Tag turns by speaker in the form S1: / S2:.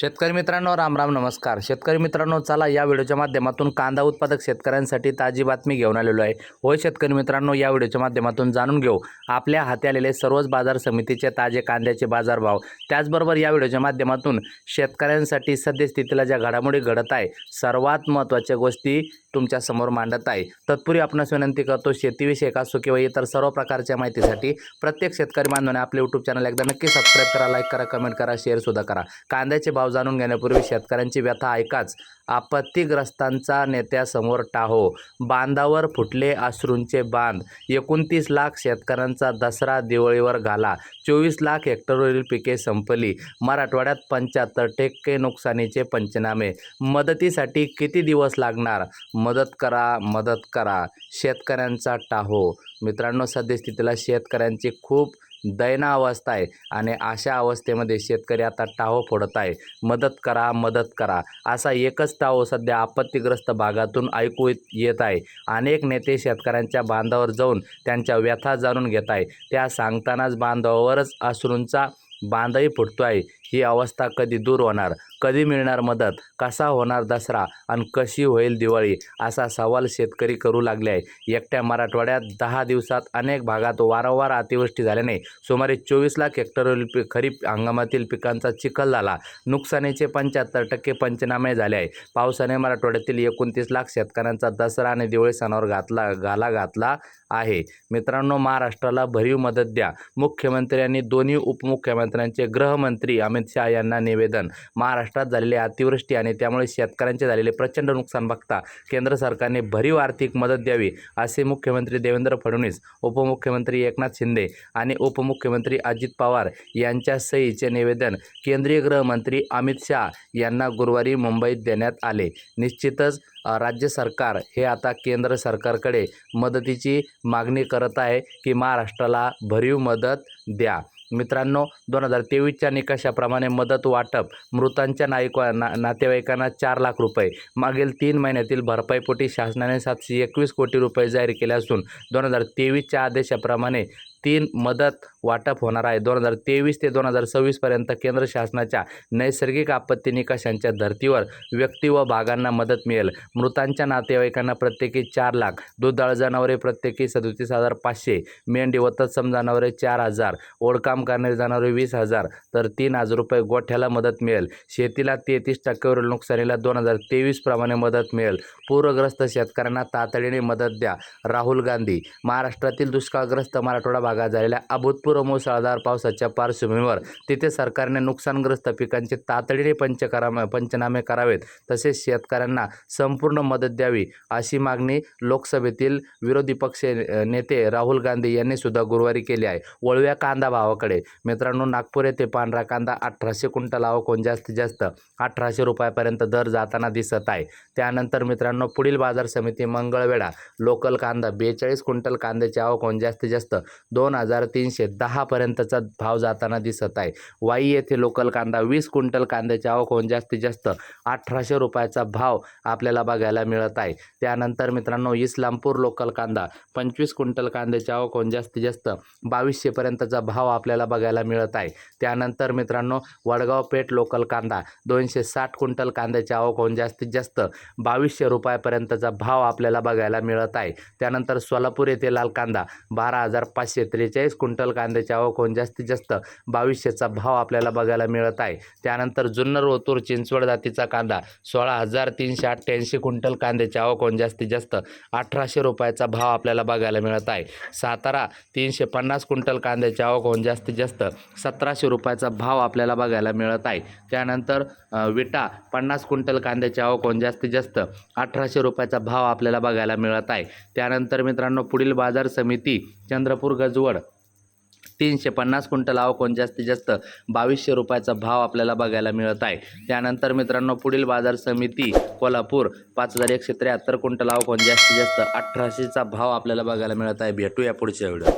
S1: शेतकरी मित्रांनो राम राम नमस्कार. शेतकरी मित्रांनो चला या व्हिडिओच्या माध्यमातून कांदा उत्पादक शेतकऱ्यांसाठी ताजी बातमी घेऊन आलेलो आहे. होय शेतकरी मित्रांनो या व्हिडिओच्या माध्यमातून जाणून घेऊ. आपल्या हाती आलेले सर्वच बाजार समितीचे ताजे कांद्याचे बाजारभाव. त्याचबरोबर या व्हिडिओच्या माध्यमातून शेतकऱ्यांसाठी सद्यस्थितीला ज्या घडामोडी घडत आहे सर्वात महत्त्वाच्या गोष्टी तुमच्यासमोर मांडत आहे. तत्पूर्वी आपणास विनंती करतो शेतीविषयक असो किंवा इतर सर्व प्रकारच्या माहितीसाठी प्रत्येक शेतकरी बांधवाने आपले यूट्यूब चॅनल एकदा नक्की सबस्क्राईब करा लाईक करा कमेंट करा शेअरसुद्धा करा. कांद्याचे भाव जाणून घेण्यापूर्वी शेतकऱ्यांची व्यथा ऐकाच. आपत्तीग्रस्तांचा नेत्यासमोर टाहो. बांधावर फुटले अश्रूंचे बांध. एकोणतीस लाख शेतकऱ्यांचा दसरा दिवाळीवर घाला. चोवीस लाख हेक्टरवरील पिके संपली. मराठवाड्यात पंच्याहत्तर टक्के नुकसानीचे पंचनामे. मदतीसाठी किती दिवस लागणार? मदत करा मदत करा. शेतकऱ्यांचा टाहो. मित्रांनो सद्यस्थितीला शेतकऱ्यांची खूप दयना अवस्था आहे. आणि अशा अवस्थेमध्ये शेतकरी आता टाहो फोडत आहे. मदत करा मदत करा. असा एकच टाहो सध्या आपत्तीग्रस्त भागातून ऐकू येत- येत आहे. अनेक नेते शेतकऱ्यांच्या बांधावर जाऊन त्यांच्या व्यथा जाणून घेत आहे. त्या सांगतानाच बांधावरच अश्रूंचा बांधही फुटतो आहे ही अवस्था कधी दूर होणार कधी मिळणार मदत कसा होणार दसरा आणि कशी होईल दिवाळी असा सवाल शेतकरी करू लागले आहे. एकट्या मराठवाड्यात दहा दिवसात अनेक भागात वारंवार अतिवृष्टी झाल्याने सुमारे चोवीस लाख हेक्टरवरील पी खरीप हंगामातील पिकांचा चिखल झाला. नुकसानीचे पंच्याहत्तर टक्के पंचनामे झाले आहे पावसाने मराठवाड्यातील एकोणतीस लाख शेतकऱ्यांचा दसरा आणि दिवाळी सणावर घातला घाला घातला आहे. मित्रांनो महाराष्ट्राला भरीव मदत द्या. मुख्यमंत्र्यांनी दोन्ही उपमुख्यमंत्र्यांचे गृहमंत्री अमित शहा यांना निवेदन. महाराष्ट्रात झालेली अतिवृष्टी आणि त्यामुळे शेतकऱ्यांचे झालेले प्रचंड नुकसान बघता केंद्र सरकारने भरीव आर्थिक मदत द्यावी असे मुख्यमंत्री देवेंद्र फडणवीस उपमुख्यमंत्री एकनाथ शिंदे आणि उपमुख्यमंत्री अजित पवार यांच्या सहीचे निवेदन केंद्रीय गृहमंत्री अमित शहा यांना गुरुवारी मुंबईत देण्यात आले. निश्चितच राज्य सरकार हे आता केंद्र सरकारकडे मदतीची मागणी करत आहे की महाराष्ट्राला भरीव मदत द्या. मित्रांनो दोन हजार तेवीसच्या निकषाप्रमाणे मदत वाटप मृतांच्या नायिका ना नातेवाईकांना चार लाख रुपये. मागील तीन महिन्यातील भरपाईपोटी शासनाने सातशे एकवीस कोटी रुपये जाहीर केले असून दोन हजार तेवीसच्या आदेशाप्रमाणे तीन मदत वाटप होणार आहे. दोन हजार तेवीस ते दोन हजार सव्वीसपर्यंत केंद्र शासनाच्या नैसर्गिक आपत्ती निकषांच्या धर्तीवर व्यक्ती व भागांना मदत मिळेल. मृतांच्या नातेवाईकांना प्रत्येकी चार लाख दुधाळ जनावरे प्रत्येकी सदोतीस हजार पाचशे मेंढी व तत्सम जनावरे चार हजार ओढकाम करणारे जनावरे वीस हजार तर तीन हजार रुपये गोठ्याला मदत मिळेल. शेतीला तेहतीस टक्क्यावरील नुकसानीला दोन हजार तेवीस प्रमाणे मदत मिळेल. पूरग्रस्त शेतकऱ्यांना तातडीने मदत द्या. राहुल गांधी महाराष्ट्रातील दुष्काळग्रस्त मराठवाडा भागात झालेल्या अभूतपूर्व मुसळधार पावसाच्या पार्श्वभूमीवर तिथे सरकारने नुकसानग्रस्त पिकांचे तातडीने पंचकरा पंचनामे करावेत तसेच शेतकऱ्यांना संपूर्ण मदत द्यावी अशी मागणी लोकसभेतील विरोधी पक्ष नेते राहुल गांधी यांनी सुद्धा गुरुवारी केली आहे. वळव्या कांदा भावाकडे. मित्रांनो नागपूर येथे पांढरा कांदा अठराशे क्विंटल आवक जास्तीत जास्त अठराशे रुपयापर्यंत दर जाताना दिसत आहे. त्यानंतर मित्रांनो पुढील बाजार समिती मंगळवेढा लोकल कांदा बेचाळीस क्विंटल कांद्याची आवक होऊन जास्तीत जास्त दोन हजार तीनशे दहापर्यंतचा भाव जाताना दिसत आहे. वाई येथे लोकल कांदा वीस क्विंटल कांद्याची आवक होऊन जास्तीत जास्त अठराशे रुपयाचा भाव आपल्याला बघायला मिळत आहे. त्यानंतर मित्रांनो इस्लामपूर लोकल कांदा पंचवीस क्विंटल कांद्याची आवक होऊन जास्तीत जास्त बावीसशेपर्यंतचा भाव आपल्याला बघायला मिळत आहे. त्यानंतर मित्रांनो वडगाव पेठ लोकल कांदा दोनशे साठ क्विंटल कांद्याची आवक होऊन जास्तीत जास्त बावीसशे रुपयापर्यंतचा भाव आपल्याला बघायला मिळत आहे. त्यानंतर सोलापूर येथे लाल कांदा बारा हजार पाचशे त्रेचाळीस क्विंटल कांद्याची आवक होऊन जास्तीत जास्त बावीसशेचा भाव आपल्याला बघायला मिळत आहे. त्यानंतर जुन्नर ओतूर चिंचवड जातीचा कांदा सोळा हजार तीनशे अठ्ठ्याऐंशी क्विंटल कांद्याची आवक होऊन जास्तीत जास्त अठराशे रुपयाचा भाव आपल्याला बघायला मिळत आहे. सातारा तीनशे पन्नास क्विंटल कांद्याची आवक होऊन जास्तीत जास्त सतराशे रुपयाचा भाव आपल्याला बघायला मिळत आहे. त्यानंतर विटा पन्नास क्विंटल कांद्याची आवक होऊन जास्तीत जास्त अठराशे रुपयाचा भाव आपल्याला बघायला मिळत आहे. त्यानंतर मित्रांनो पुढील बाजार समिती चंद्रपूर गज गजवड तीनशे पन्नास क्विंटल आवक जास्तीत जास्त बावीसशे रुपयाचा भाव आपल्याला बघायला मिळत आहे. त्यानंतर मित्रांनो पुढील बाजार समिती कोल्हापूर पाच हजार एकशे त्र्याहत्तर क्विंटल आवक जास्तीत जास्त अठराशेचा भाव आपल्याला बघायला मिळत आहे. भेटूया पुढच्या व्हिडिओ